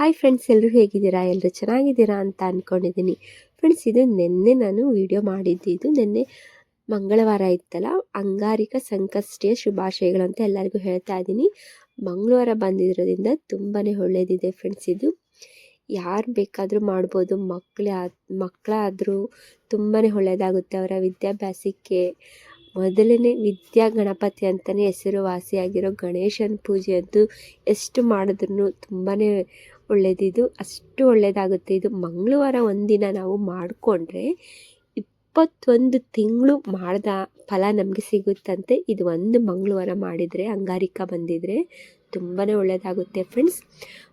Hi friends ಎಲ್ಲರೂ ಹೇಗಿದ್ದೀರಾ? ಎಲ್ಲರೂ ಚೆನ್ನಾಗಿದ್ದೀರಾ ಅಂತ ಅಂದ್ಕೊಂಡಿದ್ದೀನಿ ಫ್ರೆಂಡ್ಸ್ ಇದು ನಿನ್ನೆ ನಾನು ವಿಡಿಯೋ ಇದು ನಿನ್ನೆ ಮಂಗಳವಾರ ಇತ್ತಲ್ಲ? ಅಂಗಾರಿಕ ಸಂಕಷ್ಟಿಯ ಶುಭಾಶಯಗಳು ಅಂತ ಎಲ್ಲರಿಗೂ ಹೇಳ್ತಾ ಇದ್ದೀನಿ. ಮಂಗಳವಾರ ಬಂದಿರೋದ್ರಿಂದ ತುಂಬಾ ಒಳ್ಳೆಯದಿದೆ ಫ್ರೆಂಡ್ಸ್ ಇದು. ಯಾರು ಬೇಕಾದರೂ ಮಾಡ್ಬೋದು. ಮಕ್ಕಳೇ ಮಕ್ಕಳಾದರೂ ತುಂಬಾ ಒಳ್ಳೆಯದಾಗುತ್ತೆ ಅವರ ವಿದ್ಯಾಭ್ಯಾಸಕ್ಕೆ ಮೊದಲನೇ ವಿದ್ಯಾ ಗಣಪತಿ ಅಂತಲೇ ಹೆಸರುವಾಸಿಯಾಗಿರೋ ಗಣೇಶನ ಪೂಜೆ ಅಂತೂ ಎಷ್ಟು ಮಾಡಿದ್ರು ತುಂಬಾ ಒಳ್ಳೆಯದಿದು ಅಷ್ಟು ಒಳ್ಳೆಯದಾಗುತ್ತೆ ಇದು ಮಂಗಳವಾರ ಒಂದಿನ ನಾವು ಮಾಡಿಕೊಂಡ್ರೆ ಇಪ್ಪತ್ತೊಂದು ತಿಂಗಳು ಮಾಡಿದ ಫಲ ನಮಗೆ ಸಿಗುತ್ತಂತೆ. ಇದು ಒಂದು ಮಂಗಳವಾರ ಮಾಡಿದರೆ, ಅಂಗಾರಿಕ ಬಂದಿದ್ರೆ ತುಂಬಾ ಒಳ್ಳೆಯದಾಗುತ್ತೆ ಫ್ರೆಂಡ್ಸ್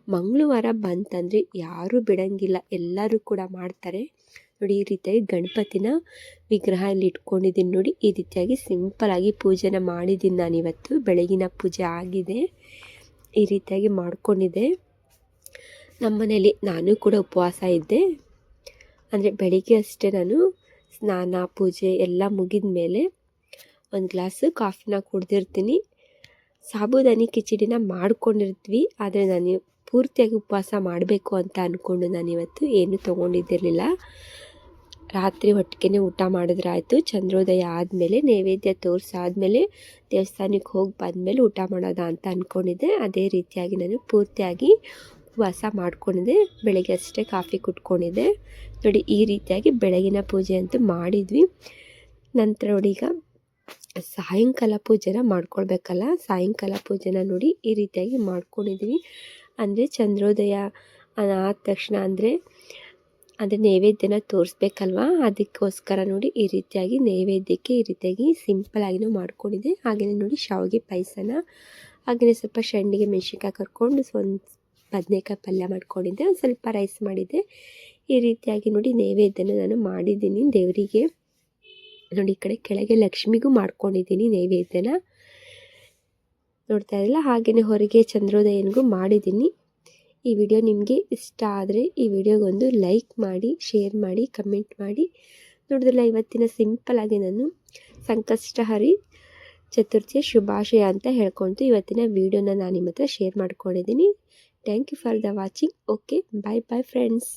ಮಂಗಳವಾರ ಬಂತಂದರೆ ಯಾರೂ ಬಿಡೋಂಗಿಲ್ಲ. ಎಲ್ಲರೂ ಕೂಡ ಮಾಡ್ತಾರೆ. ನೋಡಿ, ಈ ರೀತಿಯಾಗಿ ಗಣಪತಿನ ವಿಗ್ರಹ ಇಲ್ಲಿ ಇಟ್ಕೊಂಡಿದ್ದೀನಿ ನೋಡಿ. ಈ ರೀತಿಯಾಗಿ ಸಿಂಪಲಾಗಿ ಪೂಜೆನ ಮಾಡಿದ್ದೀನಿ ನಾನಿವತ್ತು. ಬೆಳಗಿನ ಪೂಜೆ ಆಗಿದೆ. ಈ ರೀತಿಯಾಗಿ ಮಾಡ್ಕೊಂಡಿದ್ದೆ. ನಮ್ಮ ಮನೇಲಿ ನಾನು ಕೂಡ ಉಪವಾಸ ಇದ್ದೆ. ಅಂದರೆ ಬೆಳಿಗ್ಗೆ ಅಷ್ಟೇ ನಾನು ಸ್ನಾನ, ಪೂಜೆ ಎಲ್ಲ ಮುಗಿದ ಮೇಲೆ ಒಂದು ಗ್ಲಾಸ್ ಕಾಫಿನ ಕುಡ್ದಿರ್ತೀನಿ. ಸಾಬುದಾನಿ ಕಿಚಡಿನ ಮಾಡ್ಕೊಂಡಿರ್ತೀವಿ ಆದರೆ ನಾನು ಪೂರ್ತಿಯಾಗಿ ಉಪವಾಸ ಮಾಡಬೇಕು ಅಂತ ಅಂದ್ಕೊಂಡು ನಾನಿವತ್ತು ಏನು ತೊಗೊಂಡಿದ್ದಿರಲಿಲ್ಲ. ರಾತ್ರಿ ಒಟ್ಟಿಗೆ ಊಟ ಮಾಡಿದ್ರಾಯಿತು. ಚಂದ್ರೋದಯ ಆದಮೇಲೆ, ನೈವೇದ್ಯ ತೋರಿಸಾದ್ಮೇಲೆ ದೇವಸ್ಥಾನಕ್ಕೆ ಹೋಗಿ ಬಂದಮೇಲೆ ಊಟ ಮಾಡೋದ ಅಂತ ಅಂದ್ಕೊಂಡಿದ್ದೆ ಅದೇ ರೀತಿಯಾಗಿ ನಾನು ಪೂರ್ತಿಯಾಗಿ ಉಪವಾಸ ಮಾಡ್ಕೊಂಡಿದ್ದೆ. ಬೆಳಗ್ಗೆ ಅಷ್ಟೇ ಕಾಫಿ ಕುಟ್ಕೊಂಡಿದ್ದೆ ನೋಡಿ, ಈ ರೀತಿಯಾಗಿ ಬೆಳಗಿನ ಪೂಜೆ ಅಂತೂ ಮಾಡಿದ್ವಿ. ನಂತರ ನೋಡಿ ಈಗ ಸಾಯಂಕಾಲ ಪೂಜೆನ ಮಾಡ್ಕೊಳ್ಬೇಕಲ್ಲ? ಸಾಯಂಕಾಲ ಪೂಜೆನ ನೋಡಿ ಈ ರೀತಿಯಾಗಿ ಮಾಡ್ಕೊಂಡಿದ್ವಿ. ಅಂದರೆ ಚಂದ್ರೋದಯ ಆದ ತಕ್ಷಣ ಅಂದರೆ ಅಂದರೆ ನೈವೇದ್ಯನ ತೋರಿಸ್ಬೇಕಲ್ವಾ? ಅದಕ್ಕೋಸ್ಕರ ನೋಡಿ ಈ ರೀತಿಯಾಗಿ ನೈವೇದ್ಯಕ್ಕೆ ಈ ರೀತಿಯಾಗಿ ಸಿಂಪಲಾಗಿನೂ ಮಾಡ್ಕೊಂಡಿದ್ದೆ. ಹಾಗೆಯೇ ನೋಡಿ ಶಾವಿಗೆ ಪಾಯಸನ. ಹಾಗೆಯೇ ಸ್ವಲ್ಪ ಶಂಡಿಗೆ ಮೆಣಸಿನ್ಕಾಯಿ ಕರ್ಕೊಂಡು ಒಂದು ಬದನೇಕಾಯಿ ಪಲ್ಯ ಮಾಡ್ಕೊಂಡಿದ್ದೆ, ಒಂದು ಸ್ವಲ್ಪ ರೈಸ್ ಮಾಡಿದ್ದೆ. ಈ ರೀತಿಯಾಗಿ ನೋಡಿ ನೈವೇದ್ಯನ ನಾನು ಮಾಡಿದ್ದೀನಿ. ದೇವರಿಗೆ ನೋಡಿ ಈ ಕಡೆ ಕೆಳಗೆ ಲಕ್ಷ್ಮಿಗೂ ಮಾಡ್ಕೊಂಡಿದ್ದೀನಿ ನೈವೇದ್ಯನ. ನೋಡ್ತಾ ಇರಲಿಲ್ಲ ಹಾಗೆಯೇ ಹೊರಗೆ ಚಂದ್ರೋದಯನಿಗೂ ಮಾಡಿದ್ದೀನಿ. ಈ ವಿಡಿಯೋ ನಿಮಗೆ ಇಷ್ಟ ಆದರೆ ಈ ವಿಡಿಯೋಗೊಂದು ಲೈಕ್ ಮಾಡಿ, ಶೇರ್ ಮಾಡಿ, ಕಮೆಂಟ್ ಮಾಡಿ. ನೋಡಿದ್ರಲ್ಲ, ಇವತ್ತಿನ ಸಿಂಪಲಾಗಿ ನಾನು ಸಂಕಷ್ಟಹರಿ ಚತುರ್ಥಿಯ ಶುಭಾಶಯ ಅಂತ ಹೇಳ್ಕೊಳ್ತು ಇವತ್ತಿನ ವೀಡಿಯೋನ ನಾನು ನಿಮ್ಮ ಹತ್ರ ಶೇರ್ ಮಾಡ್ಕೊಂಡಿದ್ದೀನಿ. Thank you for the watching okay bye bye friends